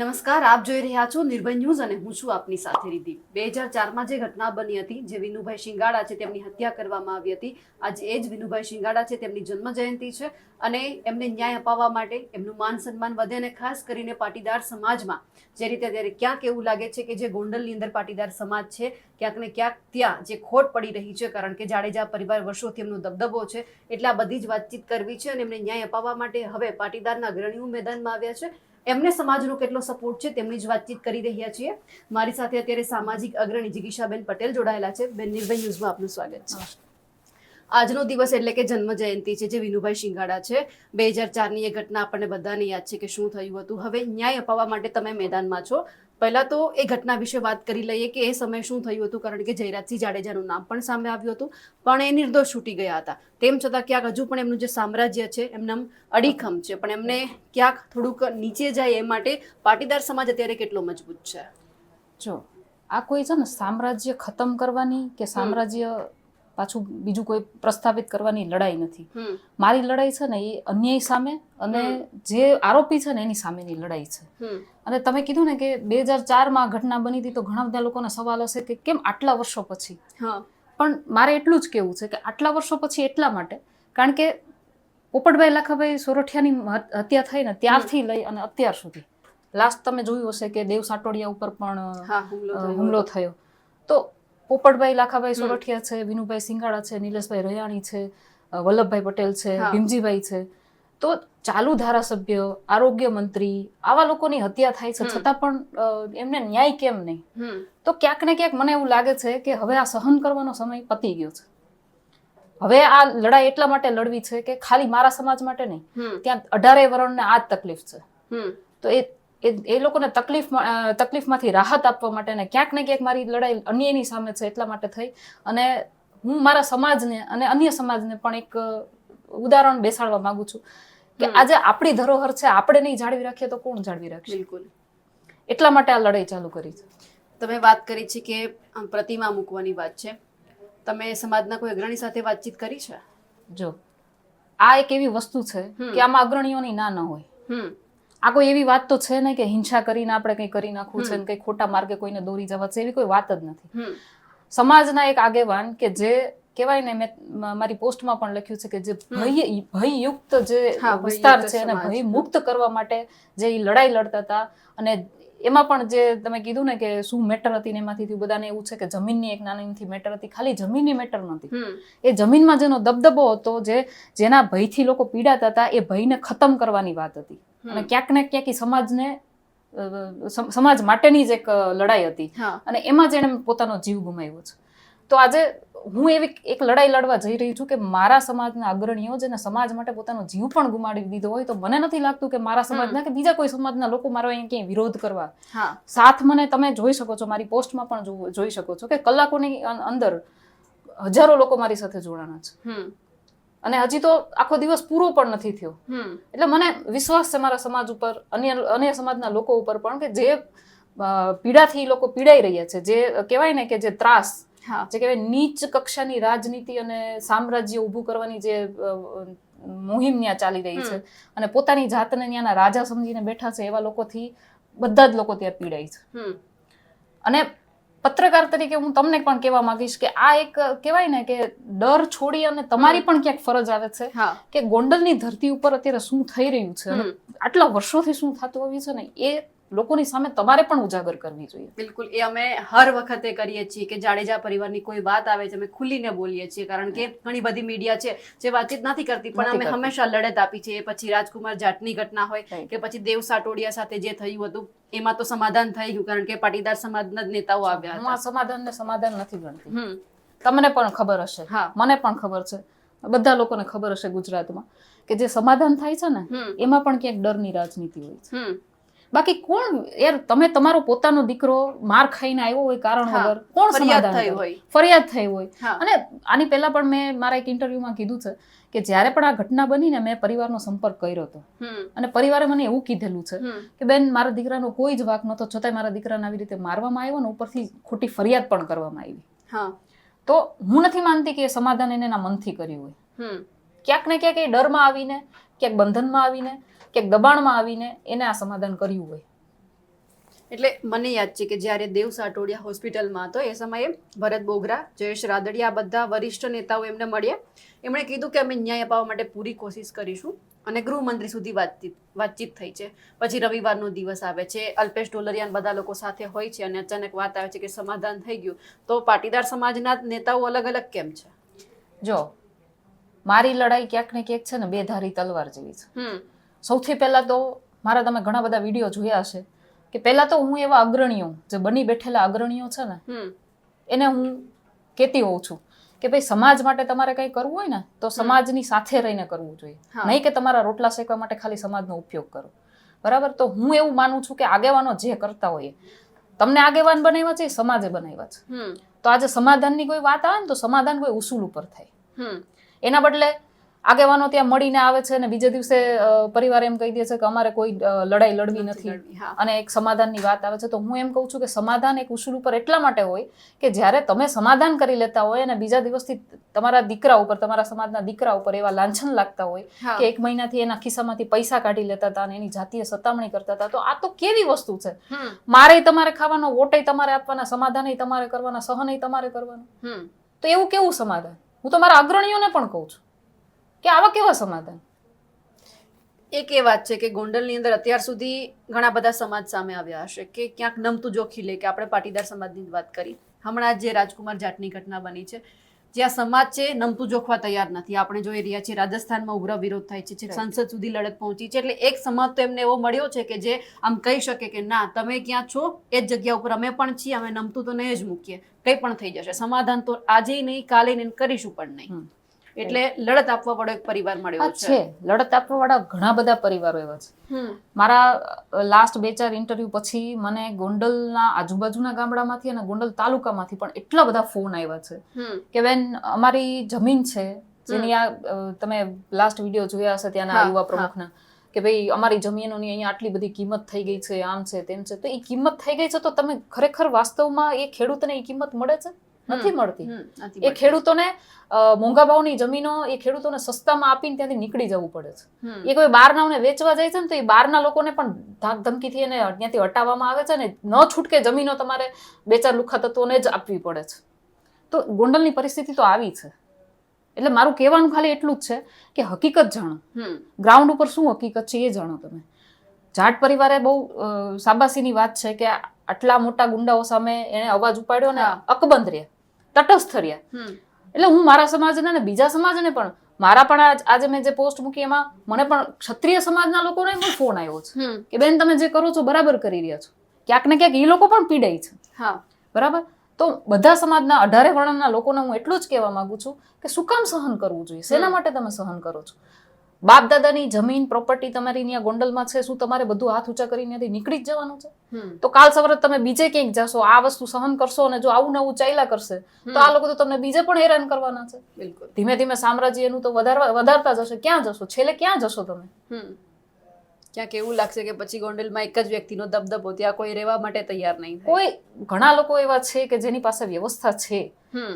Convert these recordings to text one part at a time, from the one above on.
નમસ્કાર, આપ જોઈ રહ્યા છો નિર્ભય ન્યૂઝ અને હું છું આપની સાથે રીતિ બે હજાર ચારમાં જે ઘટના બની હતી, જે વિનુભાઈ શિંગાડા છે તેમની હત્યા કરવામાં આવી હતી, આજે એ જ વિનુભાઈ શિંગાડા છે તેમની જન્મ જયંતિ છે અને એમને ન્યાય અપાવવા માટે એમનું માન સન્માન વધે અને ખાસ કરીને પાટીદાર સમાજમાં, જે રીતે અત્યારે ક્યાંક એવું લાગે છે કે જે ગોંડલની અંદર પાટીદાર સમાજ છે, ક્યાંક ને ક્યાંક ત્યાં જે ખોટ પડી રહી છે, કારણ કે જાડેજા પરિવાર વર્ષોથી એમનો દબદબો છે, એટલે આ બધી જ વાતચીત કરવી છે અને એમને ન્યાય અપાવવા માટે હવે પાટીદારના અગ્રણીઓ મેદાનમાં આવ્યા છે. એમને સમાજનો કેટલો સપોર્ટ છે તેમની જ વાતચીત કરી રહ્યા છીએ. મારી સાથે અત્યારે સામાજિક અગ્રણી જિગીશાબેન પટેલ જોડાયેલા છે. બેન નિર્ભય ન્યૂઝમાં આપનું સ્વાગત છે. આજનો દિવસ એટલે કે જન્મ જયંતિ છે જે વિનુભાઈ શિંગાડા છે. બે હજાર ચારની એ ઘટના આપણને બધાને યાદ છે કે શું થયું હતું. હવે ન્યાય અપાવવા માટે તમે મેદાનમાં છો. પહેલા તો એ ઘટના વિશે વાત કરી લઈએ કે એ સમયે શું થયું હતું? કારણ કે જયરાજસિંહ જાડેજાનું નામ પણ સામે આવ્યું હતું પણ એ નિર્દોષ છૂટી ગયા હતા. તેમ છતાં ક્યાંક હજુ પણ એમનું જે સામ્રાજ્ય છે એમને અડીખમ છે પણ એમને ક્યાંક થોડુંક નીચે જાય એ માટે પાટીદાર સમાજ અત્યારે કેટલો મજબૂત છે? જો આ કોઈ છે ને સામ્રાજ્ય ખતમ કરવાની કે સામ્રાજ્ય પાછું બીજું કોઈ પ્રસ્થાપિત કરવાની લડાઈ નથી. મારી લડાઈ છે ને એ અન્યાય સામે અને જે આરોપી છે ને એની સામેની લડાઈ છે. અને તમે કીધું ને કે બે હજાર ચારમાં ઘટના બની હતી તો ઘણા બધા લોકોના સવાલ હશે કે કેમ આટલા વર્ષો પછી? પણ મારે એટલું જ કહેવું છે કે આટલા વર્ષો પછી એટલા માટે કારણ કે પોપટભાઈ લાખાભાઈ સોરઠિયાની હત્યા થઈ ને ત્યારથી લઈ અને અત્યાર સુધી. લાસ્ટ તમે જોયું હશે કે દેવ સાટોડિયા ઉપર પણ હુમલો. થયો. તો પોપટભાઈ લાખાભાઈ સોરઠિયા છે વિનુભાઈ સિંગાડા છે નિલેશભાઈ રયાણી છે વલ્લભભાઈ પટેલ છે ભીમજીભાઈ છે. તો ચાલુ ધારાસભ્ય આરોગ્ય મંત્રી આવા લોકોની હત્યા થાય છે છતાં પણ એમને ન્યાય કેમ નહીં? તો ક્યાંક ને ક્યાંક મને એવું લાગે છે કે હવે આ સહન કરવાનો સમય પતી ગયો છે. હવે આ લડાઈ એટલા માટે લડવી છે કે ખાલી મારા સમાજ માટે નહીં. ત્યાં અઢારે વર્ણને આ જ તકલીફ છે. તો એ એ- એ લોકોને તકલીફમાં તકલીફમાંથી રાહત આપવા માટે અને ક્યાંક ને ક્યાંક મારી લડાઈ અન્યની સામે છે એટલા માટે થઈ. અને હું મારા સમાજને અને અન્ય સમાજને પણ એક ઉદાહરણ બેસાડવા માંગુ છું કે આજે આપણી ધરોહર છે આપણે નહીં જાળવી રાખીએ તો કોણ જાળવી રાખશે? બિલકુલ. એટલા માટે આ લડાઈ ચાલુ કરી છે. તમે વાત કરી છે કે પ્રતિમા મૂકવાની વાત છે. તમે સમાજના કોઈ અગ્રણી સાથે વાતચીત કરી છે? જો આ એક એવી વસ્તુ છે કે આમાં અગ્રણીઓની ના ન હોય. આ કોઈ એવી વાત તો છે ને કે હિંસા કરીને આપણે કંઈ કરી નાખવું છે. ને કંઈ ખોટા માર્ગે કોઈને દોરી જવા છે એવી કોઈ વાત જ નથી. સમાજના એક આગેવાન કે જે કહેવાય ને મેં મારી પોસ્ટમાં પણ લખ્યું છે કે જે ભય ભયયુક્ત જે વિસ્તાર છે અને ભય મુક્ત કરવા માટે જે એ લડાઈ લડતા હતા અને એમાં પણ જે તમે કીધું ને કે શું મેટર હતી ને એમાંથી બધાને એવું છે કે જમીનની એક નાની મેટર હતી ખાલી જમીનની મેટર નથી એ જમીનમાં જેનો દબદબો હતો જે જેના ભયથી લોકો પીડાતા હતા એ ભયને ખતમ કરવાની વાત હતી. અને ક્યાંક ને ક્યાંક સમાજને સમાજ માટેની જ એક લડાઈ હતી. અને એમાં જ એણે પોતાનો જીવ ગુમાવ્યો છે. તો આજે હું એવી એક લડાઈ લડવા જઈ રહી છું કે મારા સમાજના અગ્રણીઓ જેને સમાજ માટે પોતાનો જીવ પણ ગુમાડી દીધો હોય તો મને નથી લાગતું કે મારા સમાજના કે બીજા કોઈ સમાજના લોકો મારો અહીંયા ક્યાંય વિરોધ કરવા. સાથ મને તમે જોઈ શકો છો મારી પોસ્ટમાં પણ જોઈ શકો છો કે કલાકોની અંદર હજારો લોકો મારી સાથે જોડાણા છે. અને હજી તો આખો દિવસ પૂરો પણ નથી થયો. એટલે મને વિશ્વાસ છે મારા સમાજ ઉપર અન્ય અન્ય સમાજના લોકો ઉપર પણ કે જે પીડાથી લોકો પીડાઈ રહ્યા છે. જે કહેવાય ને કે જે ત્રાસ જે કહેવાય નીચ કક્ષાની રાજનીતિ અને સામ્રાજ્ય ઊભું કરવાની જે મુહિમ ત્યાં ચાલી રહી છે. અને પોતાની જાતને ત્યાંના રાજા સમજીને બેઠા છે એવા લોકોથી બધા જ લોકો ત્યાં પીડાય છે. અને પત્રકાર તરીકે હું તમને પણ કહેવા માંગીશ કે આ એક કહેવાય ને કે ડર છોડી અને તમારી પણ ક્યાંક ફરજ આવે છે કે ગોંડલની ધરતી ઉપર અત્યારે શું થઈ રહ્યું છે અને આટલા વર્ષોથી શું થતું આવ્યું છે ને એ લોકોની સામે તમારે પણ ઉજાગર કરવી જોઈએ. બિલકુલ. એ અમે હર વખતે કરીએ છીએ કે જાડેજા પરિવારની કોઈ વાત આવે છે અમે ખુલીને બોલીએ છીએ કારણ કે ઘણી બધી મીડિયા છે જે વાતચીત નથી કરતી પણ અમે. હંમેશા લડત આપી છે એ પછી રાજકુમાર જાટની ઘટના હોય કે પછી દેવ સાટોડિયા સાથે જે થયું હતું એમાં તો સમાધાન થઈ ગયું કારણ કે પાટીદાર સમાજના જ નેતાઓ આવ્યા હતા. સમાધાન ને સમાધાન નથી ગણતી. તમને પણ ખબર હશે. હા. મને પણ ખબર છે. બધા લોકોને ખબર હશે ગુજરાતમાં કે જે સમાધાન થાય છે ને એમાં પણ ક્યાંક ડરની રાજનીતિ હોય છે. બાકી કોણ યાર તમે તમારો પોતાનો દીકરો માર ખાઈને આવ્યો હોય કારણ વગર કોણ ફરિયાદ સમાધાન હોય. ફરિયાદ થઈ હોય. અને આની પહેલા પણ મેં મારા એક ઇન્ટરવ્યુમાં કીધું છે કે જ્યારે પણ આ ઘટના બની ને મેં પરિવારનો સંપર્ક કર્યો હતો. અને પરિવારે મને એવું કીધેલું છે કે બેન મારા દીકરાનો કોઈ જ વાક નહોતો. છતાંય મારા દીકરાને આવી રીતે મારવામાં આવ્યો ને ઉપરથી ખોટી ફરિયાદ પણ કરવામાં આવી. તો હું નથી માનતી કે એ સમાધાન એને એના મનથી કર્યું હોય. ક્યાંક ને ક્યાંક એ ડરમાં આવીને ક્યાંક બંધનમાં આવીને ક્યાંક દબાણમાં આવીને એને આ સમાધાન કર્યું હોય. એટલે મને યાદ છે કે જ્યારે દેવ સાટોડિયા હોસ્પિટલમાં હતો એ સમયે ભરત બોગરા જયેશ રાદડિયા બધા વરિષ્ઠ નેતાઓ એમને મળ્યા. એમણે કીધું કે અમે ન્યાય અપાવવા માટે પૂરી કોશિશ કરીશું અને ગૃહમંત્રી સુધી વાતચીત વાતચીત થઈ છે. પછી રવિવારનો દિવસ આવે છે અલ્પેશ ડોલરિયાન બધા લોકો સાથે હોય છે અને અચાનક વાત આવે છે કે સમાધાન થઈ ગયું. તો પાટીદાર સમાજના નેતાઓ અલગ અલગ કેમ છે? જો મારી લડાઈ ક્યાંક ને ક્યાંક છે ને બે ધારી તલવાર જેવી છે. સૌથી પહેલા તો મારા તમે ઘણા બધા વીડિયો જોયા હશે કે પહેલા તો હું એવા અગ્રણીઓ જે બની બેઠેલા અગ્રણીઓ છે ને એને હું કહેતી હોઉં છું કે ભાઈ સમાજ માટે તમારે કંઈ કરવું હોય ને તો સમાજની સાથે રહીને કરવું જોઈએ. નહીં કે તમારા રોટલા શેકવા માટે ખાલી સમાજનો ઉપયોગ કરો. બરાબર? તો હું એવું માનું છું કે આગેવાનો જે કરતા હોઈએ તમને આગેવાન બનાવ્યા છે સમાજે બનાવ્યા છે. તો આજે સમાધાનની કોઈ વાત આવે ને તો સમાધાન કોઈ ઉસૂલ ઉપર થાય. એના બદલે આગેવાનો ત્યાં મળીને આવે છે અને બીજે દિવસે પરિવાર એમ કહી દે છે કે અમારે કોઈ લડાઈ લડવી નથી. અને એક સમાધાનની વાત આવે છે. તો હું એમ કહું છું કે સમાધાન એક ઉસૂલ ઉપર એટલા માટે હોય કે જ્યારે તમે સમાધાન કરી લેતા હોય અને બીજા દિવસથી તમારા દીકરા ઉપર તમારા સમાજના દીકરા ઉપર એવા લાંછન લાગતા હોય કે એક મહિનાથી એના ખિસ્સામાંથી પૈસા કાઢી લેતા હતા અને એની જાતીય સતામણી કરતા હતા તો આ તો કેવી વસ્તુ છે? મારે તમારે ખાવાનો વોટે તમારે આપવાના સમાધાન તમારે કરવાના સહન તમારે કરવાનું. તો એવું કેવું સમાધાન? હું તો મારા અગ્રણીઓને પણ કહું છું કે આવા કેવા સમાધાન? એક એ વાત છે કે ગોંડલની અંદર અત્યાર સુધી ઘણા બધા સમાજ સામે આવ્યા હશે કે ક્યાંક નમતું જોખી લે કે આપણે પાટીદાર સમાજની વાત કરી. હમણાં જે રાજકુમાર જાટની ઘટના બની છે જ્યાં સમાજ છે નમતું જોખવા તૈયાર નથી. આપણે જોઈ રહ્યા છીએ રાજસ્થાનમાં ઉગ્ર વિરોધ થાય છે સંસદ સુધી લડત પહોંચી છે. એટલે એક સમાજ તો એમને એવો મળ્યો છે કે જે આમ કહી શકે કે ના તમે ક્યાં છો એ જ જગ્યા ઉપર અમે પણ છીએ અમે નમતું તો નહીં જ મૂકીએ. કંઈ પણ થઈ જશે. સમાધાન તો આજે નહીં કાલે નહીં કરીશું પણ નહીં. એટલે લડત આપવા વાળો એક પરિવાર મળ્યો છે. લડત આપવા વાળા ઘણા બધા પરિવારો એવા છે. મારા લાસ્ટ બે ચાર ઇન્ટરવ્યુ પછી મને ગોંડલના આજુબાજુના ગામડામાંથી અને ગોંડલ તાલુકામાંથી પણ એટલા બધા ફોન આવ્યા છે. કે બેન અમારી જમીન છે જેની આ તમે લાસ્ટ વીડિયો જોયા હશે ત્યાંના યુવા. પ્રમુખના કે ભાઈ અમારી જમીનોની અહીંયા આટલી બધી કિંમત થઈ ગઈ છે આમ છે તેમ છે. તો એ કિંમત થઈ ગઈ છે તો તમે ખરેખર વાસ્તવમાં એ ખેડૂતને એ કિંમત મળે છે? નથી મળતી. એ ખેડૂતોને મોંઘા ભાવની જમીનો એ ખેડૂતોને સસ્તામાં આપીને ત્યાંથી નીકળી જવું પડે છે. એ કોઈ બહારનાઓને વેચવા જાય છે ને તો એ બહારના લોકોને પણ ધાક ધમકીથી એને ત્યાંથી હટાવવામાં આવે છે ને ન છૂટકે જમીનો તમારે બે ચાર લુખા તત્વોને જ આપવી પડે છે. તો ગોંડલની પરિસ્થિતિ તો આવી છે. એટલે મારું કહેવાનું ખાલી એટલું જ છે કે હકીકત જાણો. ગ્રાઉન્ડ ઉપર શું હકીકત છે એ જાણો તમે. જાટ પરિવારે બહુ સાબાસીની શાબાશીની વાત છે કે આટલા મોટા ગુંડાઓ સામે એણે અવાજ ઉપાડ્યો ને અકબંધ રહ્યા. તટસ્થ રહ્યા એટલે હું મારા સમાજને ને બીજા સમાજને પણ મારા પણ આજે મેં જે પોસ્ટ મૂકી એમાં મને પણ ક્ષત્રિય સમાજના લોકોને પણ ફોન આવ્યો છે. કે બેન તમે જે કરો છો બરાબર કરી રહ્યા છો. ક્યાંક ને ક્યાંક એ લોકો પણ પીડાય છે. હા. બરાબર? તો બધા સમાજના અઢારે વર્ણના લોકોને હું એટલું જ કહેવા માંગુ છું કે શું કામ સહન કરવું જોઈએ? શેના માટે તમે સહન કરો છો? બાપ દાદાની જમીન પ્રોપર્ટી તમારી ત્યાં ગોંડલમાં છે શું તમારે બધું હાથ ઊંચા કરીને ત્યાંથી નીકળી જ જવાનું છે? તો કાલ સવારે તમે બીજે ક્યાંક જશો આ વસ્તુ સહન કરશો અને જો આવું નવું ચાલ્યા કરશે તો આ લોકો તો તમને બીજે પણ હેરાન કરવાના છે. બિલકુલ. ધીમે ધીમે સામ્રાજ્ય એનું તો વધારવા વધારતા જશે ક્યાં જશો? છેલ્લે ક્યાં જશો તમે? ક્યાંક એવું લાગશે કે પછી ગોંડલમાં એક જ વ્યક્તિનો દબદબો ત્યાં કોઈ રહેવા માટે તૈયાર નહીં કોઈ ઘણા લોકો એવા છે કે જેની પાસે વ્યવસ્થા છે.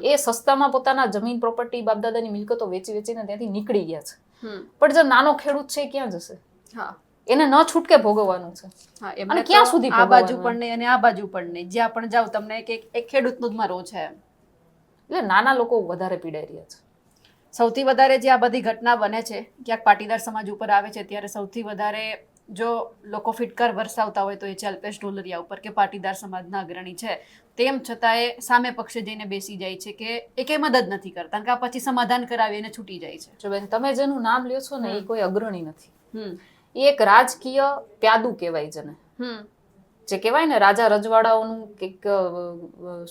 એ સસ્તામાં પોતાના જમીન પ્રોપર્ટી બાપદાદાની મિલકતો વેચી વેચીને ત્યાંથી નીકળી ગયા છે. પણ જે નાનો ખેડૂત છે ક્યાં જશે? હા. એને ન છૂટકે ભોગવવાનું છે. હા એમને ક્યાં સુધી આ બાજુ પણ નહીં અને આ બાજુ પણ નહીં. જ્યાં પણ જાવ તમને એક એક- એક ખેડૂતનો જ મારો છે એટલે નાના લોકો વધારે પીડાઈ રહ્યા છે. સૌથી વધારે જે આ બધી ઘટના બને છે ક્યાંક પાટીદાર સમાજ ઉપર આવે છે ત્યારે સૌથી વધારે જો લોકો ફિટકાર વરસાવતા હોય તો એ છે અલ્પેશ ઢોલરિયા ઉપર કે પાટીદાર સમાજના અગ્રણી છે. તેમ છતાં એ સામે પક્ષે જઈને બેસી જાય છે કે એ કંઈ મદદ નથી કરતા કે આ પછી સમાધાન કરાવી અને છૂટી જાય છે. જો બેન તમે જેનું નામ લ્યો છો ને એ. કોઈ અગ્રણી નથી. એ એક રાજકીય પ્યાદુ કહેવાય જેને. જે કહેવાય ને રાજા રજવાડાઓનું કંઈક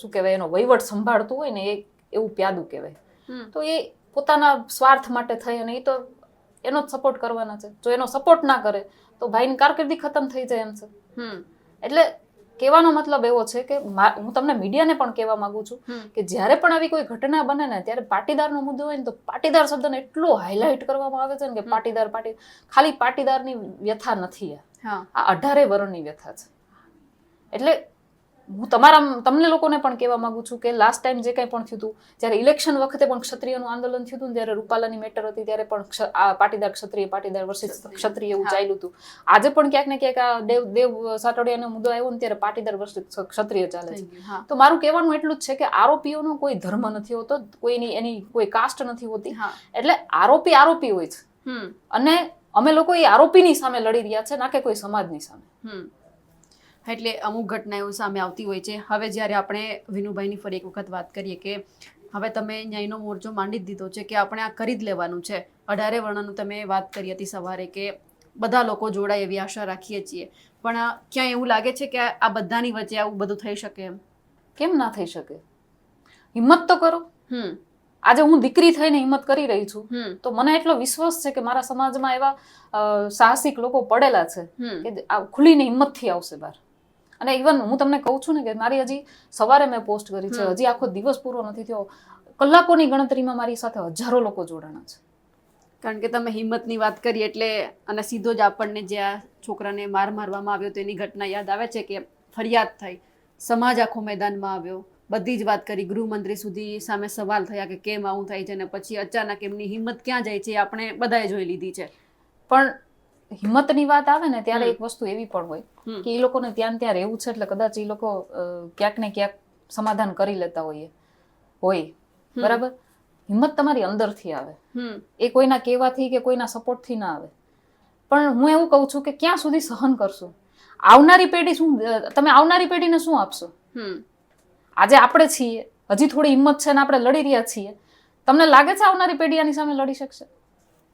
શું કહેવાય એનો વહીવટ સંભાળતું હોય ને એ એવું પ્યાદું કહેવાય. તો એ પોતાના સ્વાર્થ માટે થઈ અને એ તો એનો જ સપોર્ટ કરવાના છે. જો એનો સપોર્ટ ના કરે તો ભાઈની કારકિર્દી ખતમ થઈ જાય એમ છે. હમ. એટલે કહેવાનો મતલબ એવો છે કે હું તમને મીડિયાને પણ કહેવા માંગુ છું કે જ્યારે પણ આવી કોઈ ઘટના બને ને ત્યારે પાટીદારનો મુદ્દો હોય ને તો પાટીદાર શબ્દને એટલો હાઇલાઇટ કરવામાં આવે છે ને કે પાટીદાર પાટી ખાલી પાટીદારની વ્યથા નથી આ અઢારે વર્ણની વ્યથા છે. એટલે હું તમારા તમને લોકોને પણ કહેવા માંગુ છું કે લાસ્ટ ટાઈમ જે કંઈ પણ થયું હતું જ્યારે ઇલેક્શન વખતે પણ ક્ષત્રિયનું આંદોલન થયું હતું ને જ્યારે રૂપાલાની મેટર હતી ત્યારે પણ આ પાટીદાર ક્ષત્રિય પાટીદાર વર્સિસ ક્ષત્રિય. એવું ચાલ્યું હતું. આજે પણ ક્યાંક ને ક્યાંક આ દેવ દેવ સાટોડિયાનો મુદ્દો આવ્યો ને ત્યારે પાટીદાર વર્સિસ ક્ષત્રિય ચાલે છે. તો મારું કહેવાનું એટલું જ છે કે આરોપીઓનો કોઈ ધર્મ નથી હોતો કોઈની એની કોઈ કાસ્ટ નથી હોતી. એટલે આરોપી આરોપી હોય છે. અને અમે લોકો એ આરોપીની સામે લડી રહ્યા છે ના કે કોઈ સમાજની સામે. એટલે અમુક ઘટનાઓ સામે આવતી હોય છે. હવે જ્યારે આપણે વિનુભાઈની ફરી એક વખત વાત કરીએ કે હવે તમે ન્યાયનો મોરચો માંડી જ દીધો છે કે આપણે આ કરી જ લેવાનું છે. અઢારે વર્ણનું તમે વાત કરી હતી સવારે કે બધા લોકો જોડાય એવી આશા રાખીએ છીએ. પણ આ ક્યાં એવું લાગે છે કે આ બધાની વચ્ચે આવું બધું થઈ શકે એમ? કેમ ના થઈ શકે? હિંમત તો કરો. હમ. આજે હું દીકરી થઈને હિંમત કરી રહી છું. તો મને એટલો વિશ્વાસ છે કે મારા સમાજમાં એવા સાહસિક લોકો પડેલા છે કે આ ખુલીને હિંમતથી આવશે બહાર. અને ઇવન હું તમને કહું છું ને કે મારી હજી સવારે મેં પોસ્ટ કરી છે હજી આખો દિવસ પૂરો નથી થયો. કલાકોની ગણતરીમાં મારી સાથે હજારો લોકો જોડાણા છે. કારણ કે તમે હિંમતની વાત કરી એટલે અને સીધો જ આપણને જે આ છોકરાને માર મારવામાં આવ્યો તો એની ઘટના યાદ આવે છે કે ફરિયાદ થઈ. સમાજ આખો મેદાનમાં આવ્યો. બધી જ વાત કરી. ગૃહમંત્રી સુધી સામે સવાલ થયા કે કેમ આવું થાય છે અને પછી અચાનક એમની હિંમત ક્યાં જાય છે આપણે બધાએ જોઈ લીધી છે. પણ હિંમતની વાત આવે ને ત્યારે એક વસ્તુ એવી પણ હોય કે એ લોકોને ત્યાં ત્યાં રહેવું છે એટલે કદાચ એ લોકો ક્યાંક ને ક્યાંક સમાધાન કરી લેતા હોઈએ. હોય. બરાબર? હિંમત તમારી અંદરથી આવે. એ કોઈના કહેવાથી કે કોઈના સપોર્ટથી ના આવે. પણ હું એવું કહું છું કે ક્યાં સુધી સહન કરશું? આવનારી પેઢી શું તમે આવનારી પેઢીને શું આપશો? આજે આપણે છીએ હજી થોડી હિંમત છે ને આપણે લડી રહ્યા છીએ. તમને લાગે છે આવનારી પેઢી આની સામે લડી શકશે?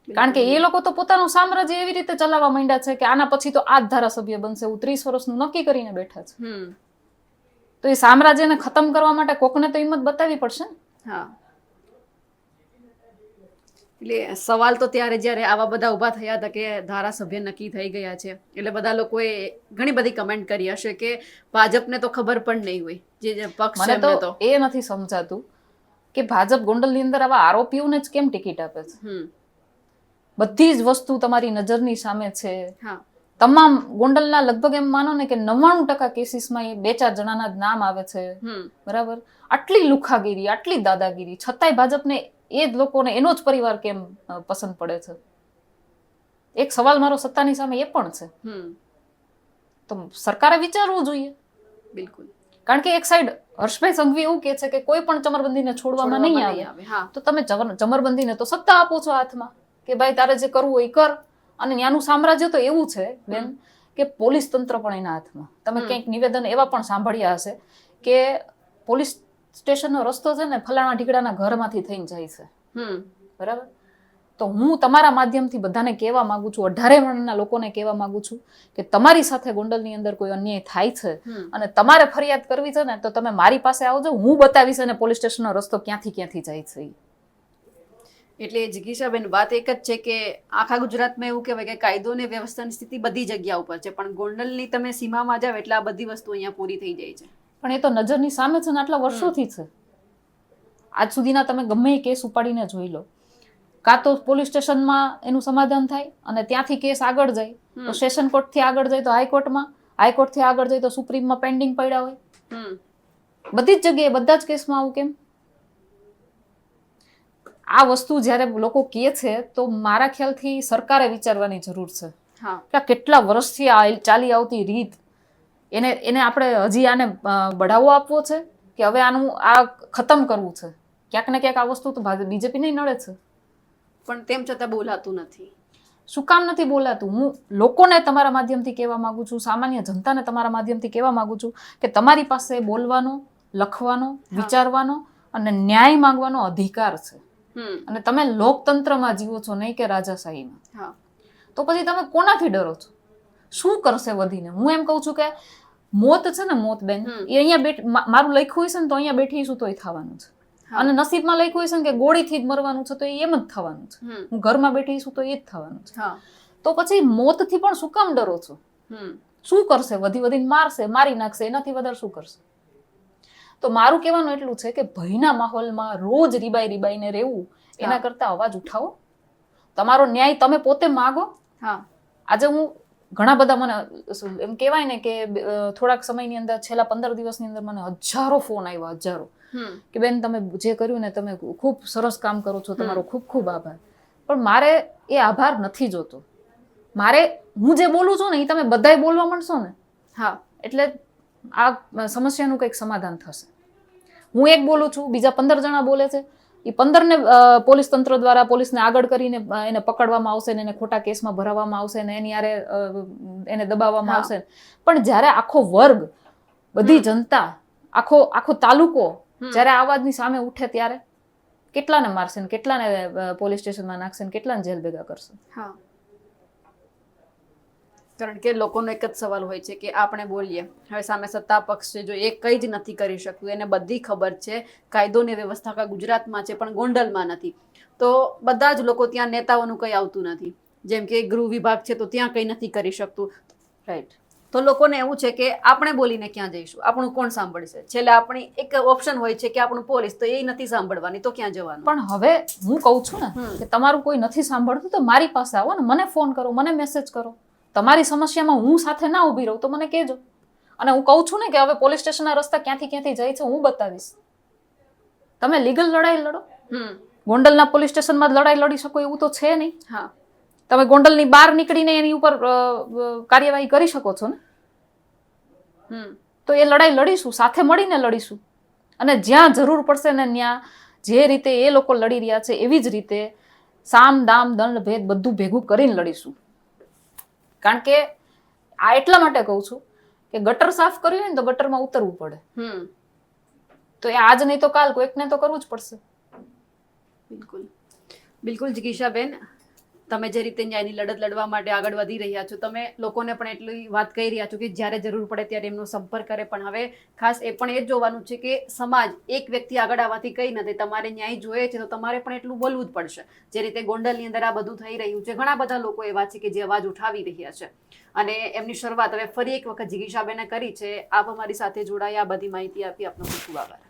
કારણ કે એ લોકો તો પોતાનું સામ્રાજ્ય એવી રીતે ચલાવવા માંડ્યા છે કે આના પછી તો આ જ ધારાસભ્ય બનશે એવું ત્રીસ વર્ષનું નક્કી કરીને બેઠા છે. તો એ સામ્રાજ્યને ખતમ કરવા માટે કોકને તો હિંમત બતાવવી પડશે ને? હા. એટલે સવાલ તો ત્યારે જ્યારે આવા બધા ઊભા થયા હતા કે ધારાસભ્ય નક્કી થઈ ગયા છે એટલે બધા લોકોએ ઘણી બધી કમેન્ટ કરી હશે કે ભાજપને તો ખબર પણ નહીં હોય જે જે પક્ષ મને તો. એ નથી સમજાતું કે ભાજપ ગોંડલની અંદર આવા આરોપીઓને જ કેમ ટિકિટ આપે છે? હમ. બધી જ વસ્તુ તમારી નજરની સામે છે. તમામ ગોંડલના લગભગ એમ માનો ને કે નવ્વાણું ટકા કેસીસમાં એ બે ચાર જણાના જ નામ આવે છે. બરાબર? આટલી લુખાગીરી આટલી દાદાગીરી છતાંય ભાજપને એ જ લોકોને એનો જ પરિવાર કેમ પસંદ પડે છે? એક સવાલ મારો સત્તાની સામે એ પણ છે. તો સરકારે વિચારવું જોઈએ. બિલકુલ. કારણ કે એક સાઈડ હર્ષભાઈ સંઘવી એવું કે છે કે કોઈ પણ ચમરબંધીને છોડવામાં નહીં આવે. તો તમે ચમર- ચમરબંધીને તો સત્તા આપો છો હાથમાં. કે ભાઈ તારે જે કરવું એ કર. અને ત્યાંનું સામ્રાજ્ય તો એવું છે બેન કે પોલીસ તંત્ર પણ એના હાથમાં. તમે ક્યાંક નિવેદન એવા પણ સાંભળ્યા હશે કે પોલીસ સ્ટેશનનો રસ્તો છે ને ફલાણા ઢીકડાના ઘરમાંથી થઈને જાય છે. બરાબર? તો હું તમારા માધ્યમથી બધાને કહેવા માંગુ છું અઢારે વર્ણના લોકોને કહેવા માંગુ છું કે તમારી સાથે ગોંડલની અંદર કોઈ અન્યાય થાય છે અને તમારે ફરિયાદ કરવી છે ને તો તમે મારી પાસે આવજો હું બતાવીશ અને પોલીસ સ્ટેશનનો રસ્તો ક્યાંથી ક્યાંથી જાય છે ઈ. એટલે જિગીશાબેન વાત એક જ છે કે આખા ગુજરાતમાં એવું કહેવાય કે કાયદો અને વ્યવસ્થાની સ્થિતિ બધી જગ્યા ઉપર છે પણ ગોંડલની તમે સીમામાં જાવ એટલે આ બધી વસ્તુ અહીંયા પૂરી થઈ જાય છે. પણ એ તો નજરની સામે છે ને આટલા વર્ષોથી છે. આજ સુધીના તમે ગમે એ કેસ ઉપાડીને જોઈ લો. કાં તો પોલીસ સ્ટેશનમાં એનું સમાધાન થાય અને ત્યાંથી કેસ આગળ જાય. તો. સેશન કોર્ટથી આગળ જાય તો હાઈકોર્ટમાં હાઈકોર્ટથી આગળ જાય તો સુપ્રીમમાં પેન્ડિંગ પડ્યા હોય. બધી જ જગ્યાએ બધા જ કેસમાં આવું કેમ? આ વસ્તુ જ્યારે લોકો કહે છે તો મારા ખ્યાલથી સરકારે વિચારવાની જરૂર છે. હા. કે કેટલા વર્ષથી આ ચાલી આવતી રીત એને એને આપણે હજી આને બઢાવો આપવો છે કે હવે આનું આ ખતમ કરવું છે? ક્યાંક ને ક્યાંક આ વસ્તુ તો બીજેપી નહીં નડે છે. પણ તેમ છતાં બોલાતું નથી. શું કામ નથી બોલાતું? હું લોકોને તમારા માધ્યમથી કહેવા માંગુ છું સામાન્ય જનતાને તમારા માધ્યમથી કહેવા માગું છું કે તમારી પાસે બોલવાનો લખવાનો વિચારવાનો અને ન્યાય માંગવાનો અધિકાર છે. અને તમે લોકતંત્રમાં જીવો છો નહીં કે રાજાશાહીમાં તો પછી તમે કોનાથી ડરો છો? શું કરશે વધીને? હું એમ કહું છું કે મોત છે ને મોત બેન એ અહીંયા બેઠ મારું લખ્યું છે ને તો અહીંયા તો એ થવાનું છે. અને નસીબમાં લખ્યું હોય છે ને કે ગોળીથી જ મરવાનું છે તો એ એમ જ થવાનું છે. હું ઘરમાં બેઠીશું તો એ જ થવાનું છે. હા. તો પછી મોતથી પણ શું કામ ડરો છો? શું કરશે? વધી વધીને મારશે મારી નાખશે એનાથી વધારે શું કરશે? તો મારું કહેવાનું એટલું છે કે ભયના માહોલમાં રોજ રીબાઈ રીબાઈને રહેવું એના કરતાં અવાજ ઉઠાવો. તમારો ન્યાય તમે પોતે માગો. હા. આજે હું ઘણા બધા મને એમ કહેવાય ને કે થોડાક સમયની અંદર છેલ્લા પંદર દિવસની અંદર મને હજારો ફોન આવ્યા હજારો. કે બેન તમે જે કર્યું ને તમે ખૂબ સરસ કામ કરો છો તમારો ખૂબ ખૂબ આભાર. પણ મારે એ આભાર નથી જોતો. મારે હું જે બોલું છું ને એ તમે બધાય બોલવા માંડશો ને? હા. એટલે આ સમસ્યાનું કંઈક સમાધાન થશે. હું એક બોલું છું બીજા પંદર જણા બોલે છે. એ પંદરને પોલીસ તંત્ર દ્વારા પોલીસને આગળ કરીને એને પકડવામાં આવશે ને એને ખોટા કેસમાં ભરાવવામાં આવશે ને એની યારે એને દબાવવામાં આવશે. પણ જ્યારે આખો વર્ગ બધી જનતા આખો આખો તાલુકો. જ્યારે આ વાતની સામે ઉઠે ત્યારે કેટલાને મારશે ને કેટલાને પોલીસ સ્ટેશનમાં નાખશે ને કેટલાને જેલ ભેગા કરશે? હા. કારણ કે લોકોનો એક જ સવાલ હોય છે કે આપણે બોલીએ હવે સામે સત્તા પક્ષ છે જો એ કંઈ જ નથી કરી શકતું એને બધી ખબર છે કાયદો ને વ્યવસ્થા કા ગુજરાતમાં છે પણ ગોંડલમાં નથી. તો બધા જ લોકો ત્યાં નેતાઓનું કંઈ આવતું નથી. જેમ કે ગૃહ વિભાગ છે તો ત્યાં કંઈ નથી કરી શકતું. રાઈટ તો લોકોને એવું છે કે આપણે બોલીને ક્યાં જઈશું? આપણું કોણ સાંભળશે? છેલ્લે આપણી એક ઓપ્શન હોય છે કે આપણું પોલીસ તો એ નથી સાંભળવાની તો ક્યાં જવાનું? પણ હવે હું કહું છું ને કે તમારું કોઈ નથી સાંભળતું તો મારી પાસે આવો ને મને ફોન કરો મને મેસેજ કરો. તમારી સમસ્યામાં હું સાથે ના ઊભી રહું તો મને કહેજો. અને હું કહું છું ને કે હવે પોલીસ સ્ટેશનના રસ્તા ક્યાંથી ક્યાંથી જાય છે હું બતાવીશ. તમે લીગલ લડાઈ લડો. હમ. ગોંડલના પોલીસ સ્ટેશનમાં લડાઈ લડી શકો એવું તો છે નહીં. હા. તમે ગોંડલની બહાર નીકળીને એની ઉપર કાર્યવાહી કરી શકો છો ને? હમ. તો એ લડાઈ લડીશું સાથે મળીને લડીશું. અને જ્યાં જરૂર પડશે ને ત્યાં જે રીતે એ લોકો લડી રહ્યા છે એવી જ રીતે સામ દામ દંડ ભેદ બધું ભેગું કરીને લડીશું. કારણ કે આ એટલા માટે કહું છું કે ગટર સાફ કરવી હોય ને તો ગટરમાં ઉતરવું પડે. હમ. તો એ આજ નહીં તો કાલ કોઈકને તો કરવું જ પડશે. બિલકુલ. બિલકુલ જિગીશાબેન તમે જે રીતે ન્યાયની લડત લડવા માટે આગળ વધી રહ્યા છો, તમે લોકોને પણ એટલી વાત કહી રહ્યા છો કે જ્યારે જરૂર પડે ત્યારે એમનો સંપર્ક કરે. પણ હવે ખાસ એ પણ એ જ જોવાનું છે કે સમાજ એક વ્યક્તિ આગળ આવવાથી કંઈ નથી, તમારે ન્યાય જોઈએ છે તો તમારે પણ એટલું બોલવું જ પડશે. જે રીતે ગોંડલની અંદર આ બધું થઈ રહ્યું છે, ઘણા બધા લોકો એવા છે કે જે અવાજ ઉઠાવી રહ્યા છે. અને એમની શરૂઆત હવે ફરી એક વખત જિગીશાબેને કરી છે. આપ અમારી સાથે જોડાયા બધી માહિતી આપી આપનો ખૂબ ખૂબ આભાર.